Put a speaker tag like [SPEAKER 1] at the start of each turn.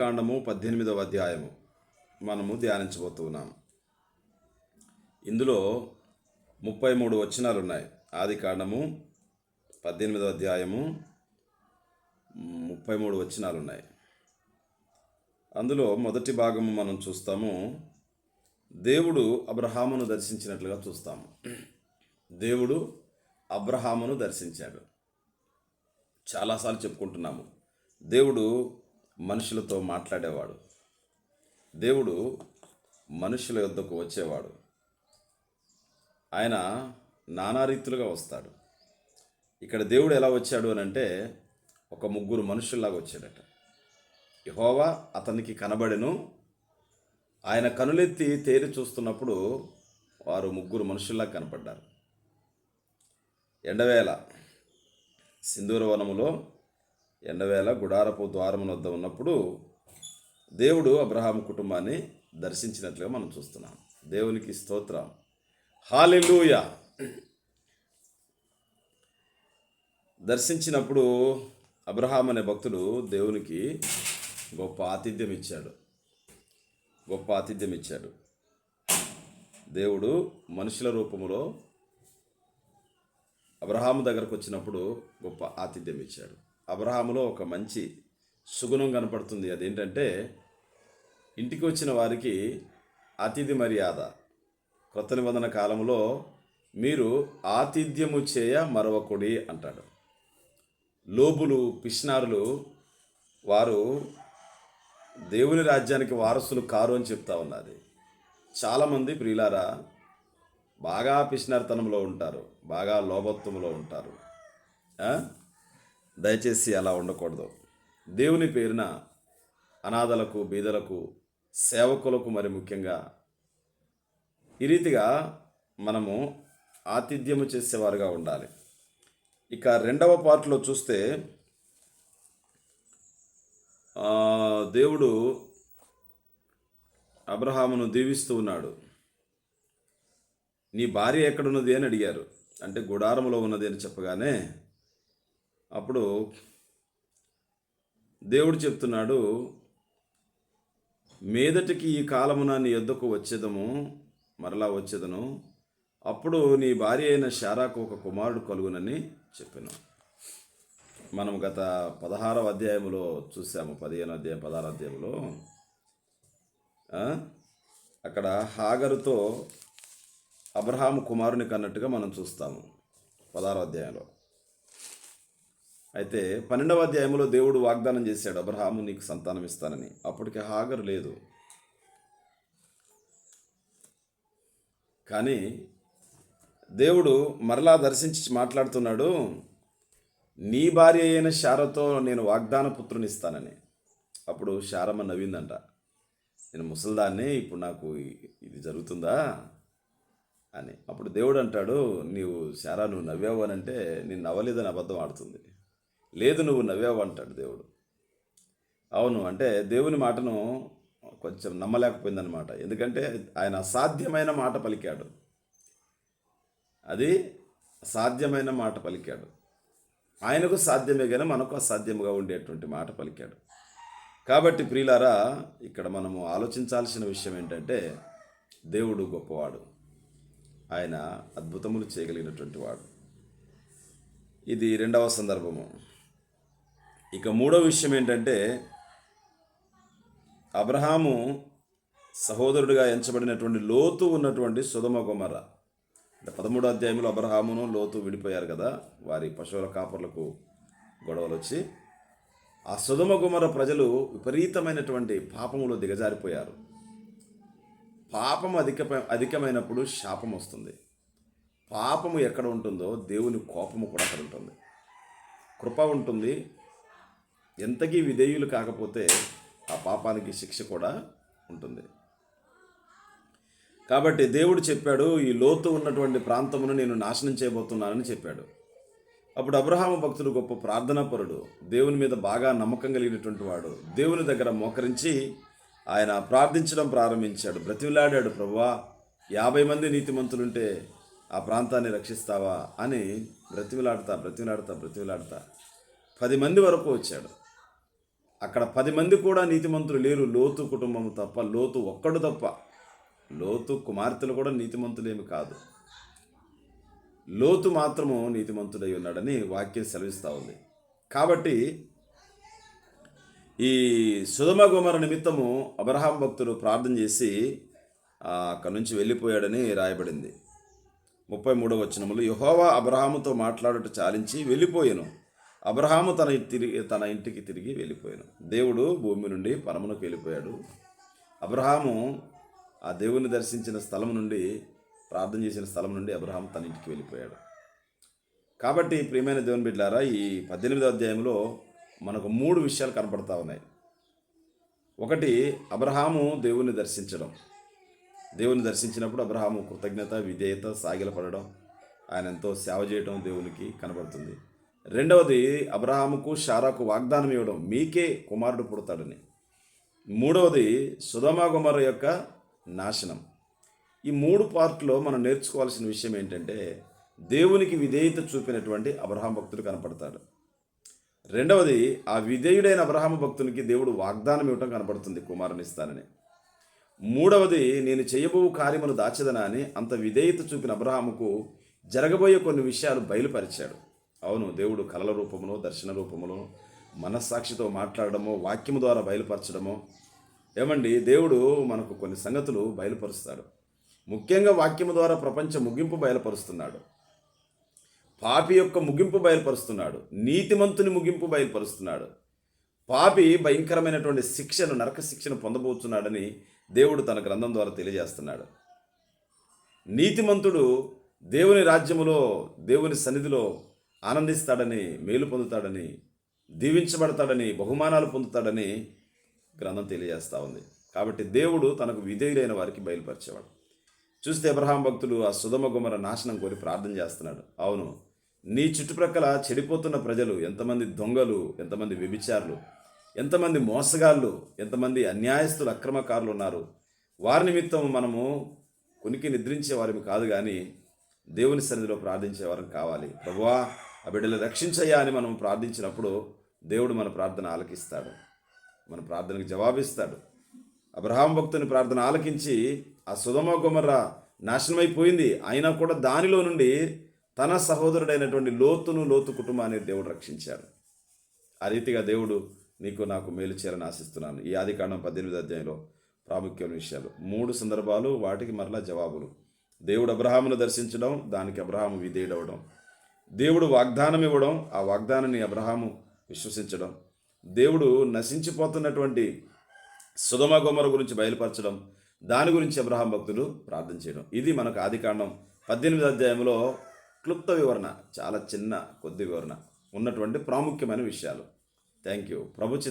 [SPEAKER 1] కాండము పద్దెనిమిదవ అధ్యాయము. మనము ధ్యానించబోతున్నాం ఇందులో ముప్పై మూడు వచనాలు ఉన్నాయి ఆది కాండము పద్దెనిమిదవ అధ్యాయము ముప్పై మూడు వచనాలు ఉన్నాయి అందులో మొదటి భాగము మనం చూస్తాము. దేవుడు అబ్రహామును దర్శించినట్లుగా చూస్తాము. దేవుడు అబ్రహామును దర్శించాడు. చాలాసార్లు చెప్పుకుంటున్నాము. దేవుడు మనుషులతో మాట్లాడేవాడు. దేవుడు మనుషుల యొద్దకు వచ్చేవాడు. ఆయన నానా రీతులుగా వస్తాడు. ఇక్కడ దేవుడు ఎలా వచ్చాడు అని అంటే ఒక ముగ్గురు మనుషుల్లాగా వచ్చాడట. యహోవా అతనికి కనబడెను. ఆయన కనులెత్తి తేరి చూస్తున్నప్పుడు వారు ముగ్గురు మనుషుల్లా కనపడ్డారు. ఎండవేళ సింధూరవనములో ఎండవేళ గుడారపు ద్వారం వద్ద ఉన్నప్పుడు దేవుడు అబ్రహాం కుటుంబాన్ని దర్శించినట్లుగా మనం చూస్తున్నాం. దేవునికి స్తోత్రం. హాలిలూయ. దర్శించినప్పుడు అబ్రహాం అనే భక్తుడు దేవునికి గొప్ప ఆతిథ్యం ఇచ్చాడు. గొప్ప ఆతిథ్యం ఇచ్చాడు. దేవుడు మనుషుల రూపంలో అబ్రహాము దగ్గరకు వచ్చినప్పుడు గొప్ప ఆతిథ్యం ఇచ్చాడు. అబ్రహాములో ఒక మంచి సుగుణం కనపడుతుంది. అదేంటంటే ఇంటికి వచ్చిన వారికి అతిథి మర్యాద. కొత్త నిబంధన కాలంలో మీరు ఆతిథ్యము చేయ మరవకుడి అంటాడు. లోబులు పిష్నారులు వారు దేవుని రాజ్యానికి వారసులు కారు అని చెప్తా ఉన్నది చాలామంది ప్రియులారా బాగా పిష్నారితనంలో ఉంటారు బాగా లోభత్వంలో ఉంటారు. దయచేసి అలా ఉండకూడదు. దేవుని పేరున అనాథలకు బీదలకు సేవకులకు మరి ముఖ్యంగా ఈ రీతిగా మనము ఆతిథ్యము చేసేవారుగా ఉండాలి. ఇక రెండవ పార్ట్లో చూస్తే దేవుడు అబ్రహామును దీవిస్తూ ఉన్నాడు. నీ భార్య ఎక్కడున్నది అని అడిగారు. అంటే గుడారంలో ఉన్నది అని చెప్పగానే అప్పుడు దేవుడు చెప్తున్నాడు మీదటికి ఈ కాలమున నీ యొద్దకు వచ్చేదము మరలా వచ్చేదను. అప్పుడు నీ భార్య అయిన శారాకు ఒక కుమారుడు కలుగునని చెప్పాను. మనం గత పదహారవ అధ్యాయంలో చూసాము పదిహేను అధ్యాయం పదహారు అధ్యాయంలో అక్కడ హాగరుతో అబ్రహాము కుమారుని కన్నట్టుగా మనం చూస్తాము పదహారో అధ్యాయంలో. అయితే పన్నెండవ అధ్యాయంలో దేవుడు వాగ్దానం చేశాడు అబ్రహాము నీకు సంతానం ఇస్తానని. అప్పటికి హాగరు లేదు. కానీ దేవుడు మరలా దర్శించి మాట్లాడుతున్నాడు నీ భార్య అయిన శారతో నేను వాగ్దాన పుత్రుని ఇస్తానని. అప్పుడు శారమ్మ నవ్విందంట నేను ముసల్దాన్ని ఇప్పుడు నాకు ఇది జరుగుతుందా? అని. అప్పుడు దేవుడు అంటాడు నీవు శారా నువ్వు నవ్వావు అని అంటే నేను నవ్వలేదని అబద్ధం ఆడుతుంది. లేదు నువ్వు నవ్వావు అంటాడు దేవుడు. అవును అంటే దేవుని మాటను కొంచెం నమ్మలేకపోయిందనమాట ఎందుకంటే ఆయన అసాధ్యమైన మాట పలికాడు. అది అసాధ్యమైన మాట పలికాడు. ఆయనకు సాధ్యమే కానీ మనకు అసాధ్యముగా ఉండేటువంటి మాట పలికాడు. కాబట్టి ప్రియులారా ఇక్కడ మనము ఆలోచించాల్సిన విషయం ఏంటంటే దేవుడు గొప్పవాడు. ఆయన అద్భుతములు చేయగలిగినటువంటి వాడు. ఇది రెండవ సందర్భము. ఇక మూడో విషయం ఏంటంటే అబ్రహాము సహోదరుడిగా ఎంచబడినటువంటి లోతు ఉన్నటువంటి సుధమ గుమర అంటే పదమూడో అధ్యాయంలో అబ్రహామును లోతు విడిపోయారు కదా వారి పశువుల కాపర్లకు గొడవలు వచ్చి ఆ సుధమ గుమర ప్రజలు విపరీతమైనటువంటి పాపములో దిగజారిపోయారు. పాపం అధిక అధికమైనప్పుడు శాపం వస్తుంది. పాపము ఎక్కడ ఉంటుందో దేవుని కోపము కూడా అక్కడ ఉంటుంది. కృప ఉంటుంది ఎంతకీ విధేయులు కాకపోతే ఆ పాపానికి శిక్ష కూడా ఉంటుంది. కాబట్టి దేవుడు చెప్పాడు ఈ లోతు ఉన్నటువంటి ప్రాంతమును నేను నాశనం చేయబోతున్నానని చెప్పాడు. అప్పుడు అబ్రహామ భక్తుడు గొప్ప ప్రార్థనాపరుడు దేవుని మీద బాగా నమ్మకం కలిగినటువంటి వాడు. దేవుని దగ్గర మోకరించి ఆయన ప్రార్థించడం ప్రారంభించాడు. బ్రతిమిలాడాడు ప్రభువా యాభై మంది నీతిమంతులుంటే ఆ ప్రాంతాన్ని రక్షిస్తావా? అని బ్రతిమిలాడుతా బ్రతిమిలాడుతా బ్రతిమిలాడుతా. పది మంది వరకు వచ్చాడు. అక్కడ పది మంది కూడా నీతిమంతులు లేరు. లోతు కుటుంబం తప్ప లోతు ఒక్కడు తప్ప. లోతు కుమార్తెలు కూడా నీతిమంతులేమి కాదు. లోతు మాత్రము నీతిమంతుడై ఉన్నాడని వాక్యం సెలవిస్తూ ఉంది. కాబట్టి ఈ సుధమ గుమర నిమిత్తము అబ్రహాం భక్తుడు ప్రార్థన చేసి అక్కడి నుంచి వెళ్ళిపోయాడని రాయబడింది. ముప్పై మూడవ వచనములు యహోవా అబ్రహాముతో మాట్లాడుట చాలించి వెళ్ళిపోయాను. అబ్రహాము తన తిరిగి తన ఇంటికి తిరిగి వెళ్ళిపోయాను. దేవుడు భూమి నుండి పరమునకు వెళ్ళిపోయాడు. అబ్రహాము ఆ దేవుని దర్శించిన స్థలం నుండి ప్రార్థన చేసిన స్థలం నుండి అబ్రహాం తన ఇంటికి వెళ్ళిపోయాడు. కాబట్టి ప్రియమైన దేవుని బిడ్డారా ఈ పద్దెనిమిదో అధ్యాయంలో మనకు మూడు విషయాలు కనపడతా ఉన్నాయి. ఒకటి అబ్రహాము దేవుని దర్శించడం. దేవుని దర్శించినప్పుడు అబ్రహాము కృతజ్ఞత విధేయత సాగిలపడడం ఆయన ఎంతో సేవ చేయడం దేవునికి కనబడుతుంది. రెండవది అబ్రహాముకు షారాకు వాగ్దానం ఇవ్వడం. మీకే కుమారుడు పుడతాడని. మూడవది సుధమా కుమార్ యొక్క నాశనం. ఈ మూడు పార్ట్లో మనం నేర్చుకోవాల్సిన విషయం ఏంటంటే దేవునికి విధేయత చూపినటువంటి అబ్రహాం భక్తుడు కనపడతాడు. రెండవది ఆ విధేయుడైన అబ్రహాం భక్తునికి దేవుడు వాగ్దానం ఇవ్వటం కనపడుతుంది కుమారునిస్తానని. మూడవది నేను చేయబోవు కార్యమును దాచదనా అని అంత విధేయత చూపిన అబ్రహాముకు జరగబోయే కొన్ని విషయాలు బయలుపరిచాడు. అవును దేవుడు కలల రూపములో దర్శన రూపములో మనస్సాక్షితో మాట్లాడడమో వాక్యము ద్వారా బయలుపరచడమో. ఏమండి దేవుడు మనకు కొన్ని సంగతులు బయలుపరుస్తాడు. ముఖ్యంగా వాక్యము ద్వారా ప్రపంచ ముగింపు బయలుపరుస్తున్నాడు. పాపి యొక్క ముగింపు బయలుపరుస్తున్నాడు. నీతిమంతుని ముగింపు బయలుపరుస్తున్నాడు. పాపి భయంకరమైనటువంటి శిక్షను నరక శిక్షను పొందబోతున్నాడని దేవుడు తన గ్రంథం ద్వారా తెలియజేస్తున్నాడు. నీతిమంతుడు దేవుని రాజ్యములో దేవుని సన్నిధిలో ఆనందిస్తాడని మేలు పొందుతాడని దీవించబడతాడని బహుమానాలు పొందుతాడని గ్రంథం తెలియజేస్తా ఉంది. కాబట్టి దేవుడు తనకు విధేయులైన వారికి బయలుపరిచేవాడు. చూస్తే అబ్రహాం భక్తులు ఆ సుధమ గుమర నాశనం కోరి ప్రార్థన చేస్తున్నాడు. అవును నీ చుట్టుప్రక్కల చెడిపోతున్న ప్రజలు ఎంతమంది దొంగలు ఎంతమంది వ్యభిచారులు ఎంతమంది మోసగాళ్ళు ఎంతమంది అన్యాయస్తులు అక్రమకారులు ఉన్నారు. వారి నిమిత్తం మనము కునికి నిద్రించే వారిని కాదు కానీ దేవుని సన్నిధిలో ప్రార్థించే వారం కావాలి. ప్రభువా ఆ బిడ్డలు రక్షించయ్యా అని మనం ప్రార్థించినప్పుడు దేవుడు మన ప్రార్థన ఆలకిస్తాడు. మన ప్రార్థనకు జవాబిస్తాడు. అబ్రహాం భక్తుని ప్రార్థన ఆలకించి ఆ సుధమ కుమర్ర నాశనమైపోయింది. అయినా కూడా దానిలో నుండి తన సహోదరుడైనటువంటి లోతును లోతు కుటుంబాన్ని దేవుడు రక్షించాడు. ఆ రీతిగా దేవుడు నీకు నాకు మేలు చేయాలని ఆశిస్తున్నాను. ఈ ఆది కాండం పద్దెనిమిది అధ్యాయంలో ప్రాముఖ్యమైన విషయాలు. మూడు సందర్భాలు వాటికి మరలా జవాబులు. దేవుడు అబ్రహామును దర్శించడం దానికి అబ్రహాము విధేయుడవడం. దేవుడు వాగ్దానం ఇవ్వడం ఆ వాగ్దానాన్ని అబ్రహాము విశ్వసించడం దేవుడు నశించిపోతున్నటువంటి సుధమ గోమర గురించి బయలుపరచడం దాని గురించి అబ్రహాం భక్తులు ప్రార్థన చేయడం. ఇది మనకు ఆదికాండం పద్దెనిమిది అధ్యాయంలో క్లుప్త వివరణ చాలా చిన్న కొద్ది వివరణ ఉన్నటువంటి ప్రాముఖ్యమైన విషయాలు. థ్యాంక్ యూ ప్రభుత్వ